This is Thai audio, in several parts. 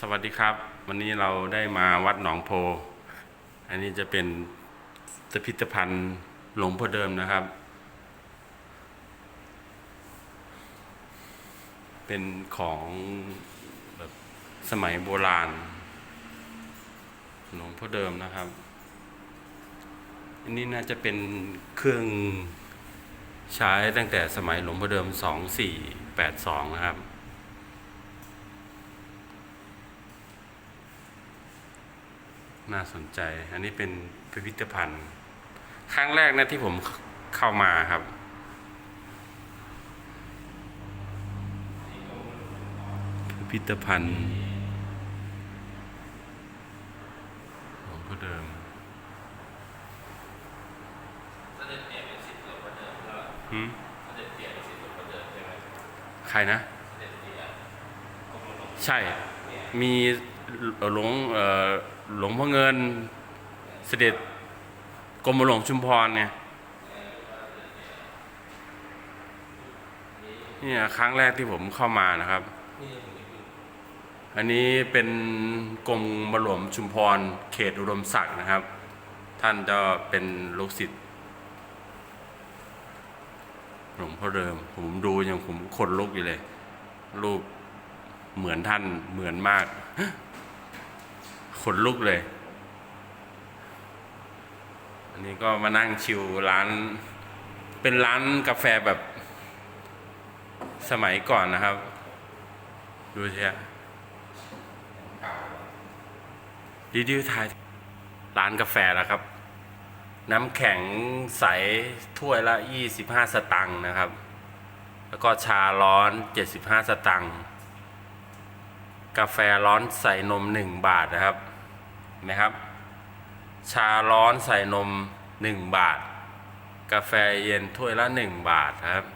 สวัสดีครับ วันนี้เราได้มาวัดหนองโพ อันนี้จะเป็นพิพิธภัณฑ์หลวงพ่อเดิมนะครับ เป็นของแบบสมัยโบราณ หลวงพ่อเดิมนะครับ อันนี้น่าจะเป็นเครื่องใช้ตั้งแต่สมัยหลวงพ่อเดิม 2482 นะครับ น่าสนใจ อันนี้เป็นพิพิธภัณฑ์ ครั้งแรกนะที่ผมเข้ามาครับพิพิธภัณฑ์หลวงพ่อเดิมเสด็จเปลี่ยนเป็นสิทธิ์หลวงพ่อเดิมแล้วหืมเสด็จเปลี่ยนเป็นสิทธิ์หลวงพ่อเดิมใช่ไหมใครนะเสด็จเปลี่ยนกรมหลวงใช่ มีหลวงเอ่อ หลวงพ่อเงินเสด็จกรมหลวงชุมพรเนี่ยนี่ครั้งแรกที่ผมเข้ามานะครับ อันนี้เป็นกรมหลวงชุมพร เขตอุดมศักดิ์นะครับ ท่านจะเป็นลูกศิษย์หลวงพ่อเดิม ผมดูอย่างผมขนลุกอยู่เลย รูปเหมือนท่านเหมือนมาก ขนลุกเลย อันนี้ก็มานั่งชิวร้าน เป็นร้านกาแฟแบบสมัยก่อนนะครับ ดูสิฮะดีดีทายร้านกาแฟแล้วครับ น้ำแข็งใสถ้วยละ 25 สตังค์นะครับ แล้วก็ชาร้อน 75 สตังค์กาแฟร้อนใส่นม 1 บาทนะครับ นไหมครับ ชาร้อนใส่นม 1 บาท กาแฟเย็นถ้วยละ 1 บาทครับ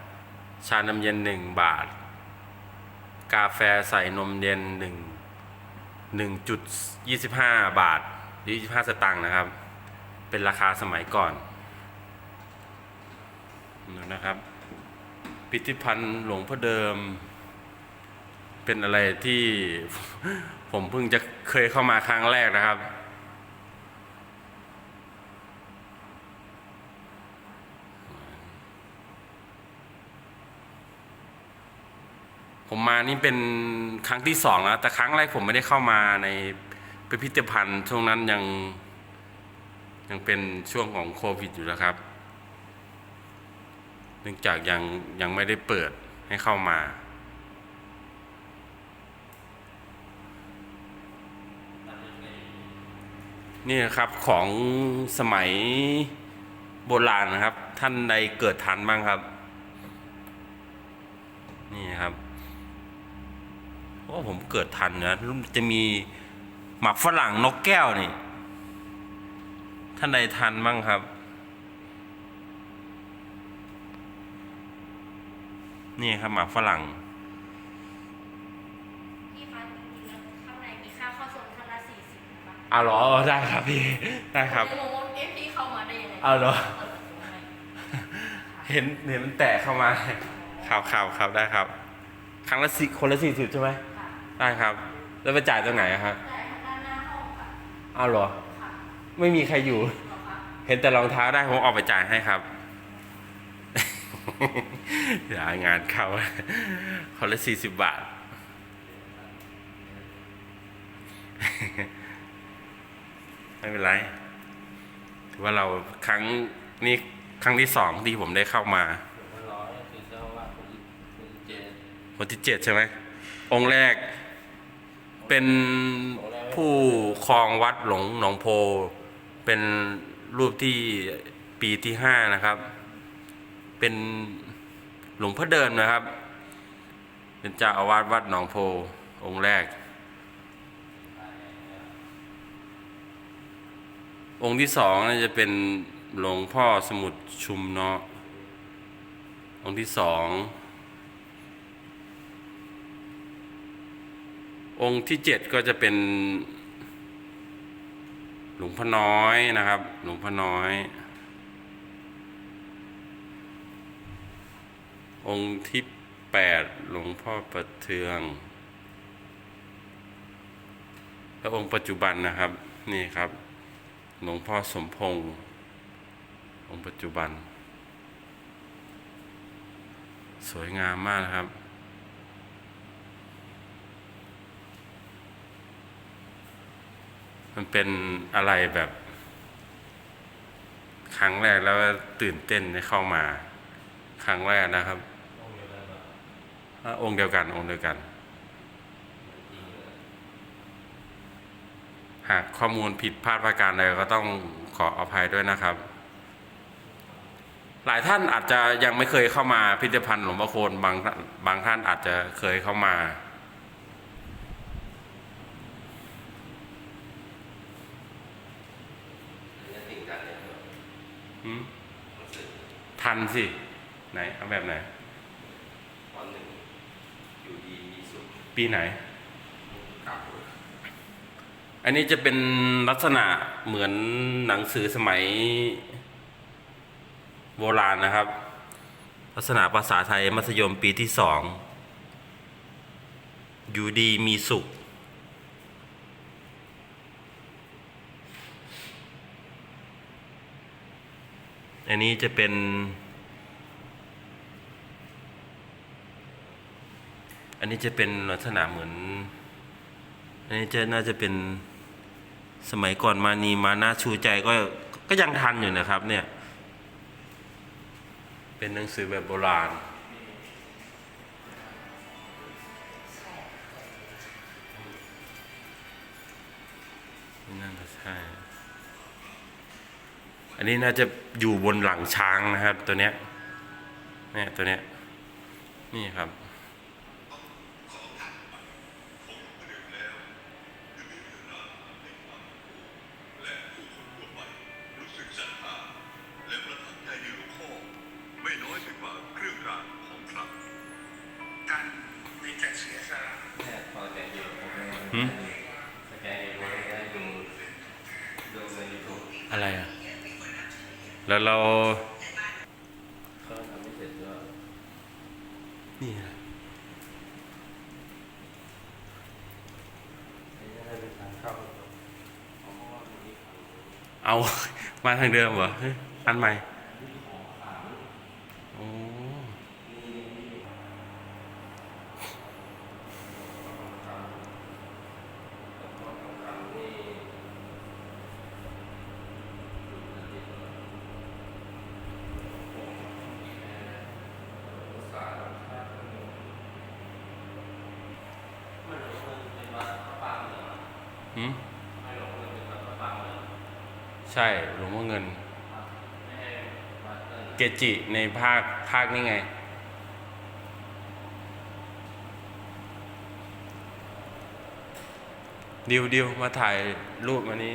ชาน้ำเย็น 1 บาท กาแฟใส่นมเย็น 1 1.25 บาทหรือ25 สตางค์นะครับ เป็นราคาสมัยก่อนนะครับ พิพิธภัณฑ์หลวงพ่อเดิม เป็นอะไรที่ผมเพิ่งจะเคยเข้ามาครั้งแรกนะครับ ผมมานี่เป็นครั้งที่สองแล้วแต่ครั้งแรกผมไม่ได้เข้ามาในพิพิธภัณฑ์ช่วงนั้นยังยังเป็นช่วงของโควิดอยู่แล้วครับ เนื่องจากยังยังไม่ได้เปิดให้เข้ามา นี่นะครับของสมัยโบราณนะครับ ท่านใดเกิดทันบ้างครับ นี่ครับ โอ้ผมเกิดทันนะจะมีหมักฝรั่งนกแก้วนี่ ท่านใดทันบ้างครับ นี่ครับหมากฝรั่งพี่คะจริงๆแล้วข้างในมีค่าเข้าชมท่านละสี่สิบนะคะเอาเหรอได้ครับพี่ ได้ครับเลยงงว่าเอ๊ะพี่เข้ามาได้ยังไงเอาเหรอเปิดประตูให้เห็นเห็นมันแตะเข้ามา ครับครับครับได้ครับ ครั้งละสิคนละสี่สิบใช่ไหมค่ะ ได้ครับ แล้วไปจ่ายตรงไหนอะครับได้ทางด้านหน้าห้องค่ะเอาเหรอค่ะไม่มีใครอยู่เหรอคะเห็นแต่รองเท้าได้ผมออกไปจ่ายให้ครับอย่างานเข้าคนละสี่สิบบาท ไม่เป็นไร ถือว่าเราครั้งนี้ครั้งที่สองที่ผมได้เข้ามาหลวงพ่อร้อยคือเจ้าว่าคนที่คนที่เจ็ดคนที่เจ็ดใช่ไหมองค์แรก เป็นผู้ครองวัดหลงหนองโพ เป็นรูปที่ปีที่ห้านะครับ เป็นหลวงพ่อเดินนะครับ เป็นเจ้าอาวาสวัดหนองโพองค์แรก องค์ที่สองน่าจะเป็นหลวงพ่อสมุทรชุมเนาะองค์ที่สอง องค์ที่เจ็ดก็จะเป็น หลวงพ่อน้อยนะครับ หลวงพ่อน้อย องค์ที่แปดหลวงพ่อประเทือง แล้วองค์ปัจจุบันนะครับ นี่ครับ หลวงพ่อสมพงษ์องค์ปัจจุบัน สวยงามมากนะครับ มันเป็นอะไรแบบ ครั้งแรกแล้วตื่นเต้นได้เข้ามา ครั้งแรกนะครับองค์เดียวกัน องค์เดียวกัน หากข้อมูลผิดพลาดประการใดก็ต้องขออภัยด้วยนะครับ หลายท่านอาจจะยังไม่เคยเข้ามาพิพิธภัณฑ์หลวงพ่อโคนบางบางท่านอาจจะเคยเข้ามา อันนี้ติ่งกันเลยครับ หืม หนังสือ ทันสิ ไหน เอาแบบไหนตอนหนึ่งอยู่ดีมีสุขปีไหนเก่าอันนี้จะเป็นลักษณะเหมือนหนังสือสมัย โบราณนะครับ ลักษณะภาษาไทยมัธยมปีที่สองอยู่ดีมีสุข อันนี้จะเป็น อันนี้จะเป็นลักษณะเหมือน อันนี้จะน่าจะเป็นสมัยก่อนมานีมานาชูใจก็ก็ยังทันอยู่นะครับ เนี่ย เป็นหนังสือแบบโบราณนี่น่าจะใช่ อันนี้น่าจะอยู่บนหลังช้างนะครับ ตัวเนี้ยเนี่ยตัวเนี้ยนี่ครับรู้สึ แล้วเราเขาทำไม่เสร็จก็นี่นะไม่ได้เป็นทางเข้าเพราะว่ามันมีของเอา มาทางเดิมเหรอเฮ้ยอันใหม่โอ้ หืม ใช่หลวงพ่อเงิน เกจิในภาคภาคนี้ไง ดิวดิวมาถ่ายรูปอันนี้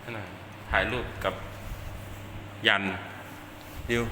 ให้หน่อยถ่ายรูปกับยันดิว